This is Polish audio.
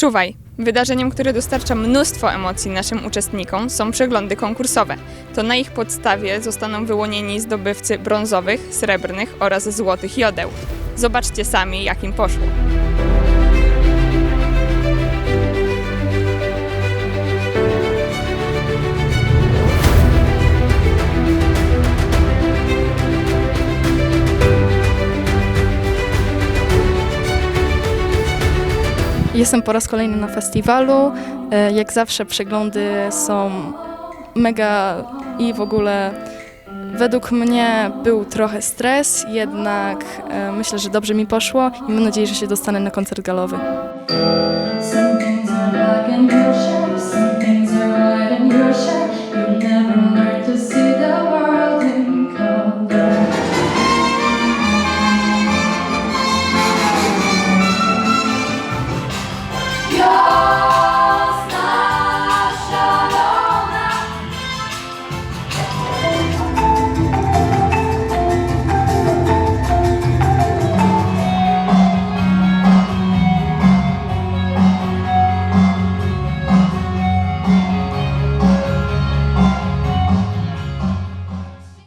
Czuwaj! Wydarzeniem, które dostarcza mnóstwo emocji naszym uczestnikom są przeglądy konkursowe. To na ich podstawie zostaną wyłonieni zdobywcy brązowych, srebrnych oraz złotych jodeł. Zobaczcie sami, jak im poszło. Jestem po raz kolejny na festiwalu. E, Jak zawsze przeglądy są mega i w ogóle według mnie był trochę stres, jednak e, myślę, że dobrze mi poszło i mam nadzieję, że się dostanę na koncert galowy.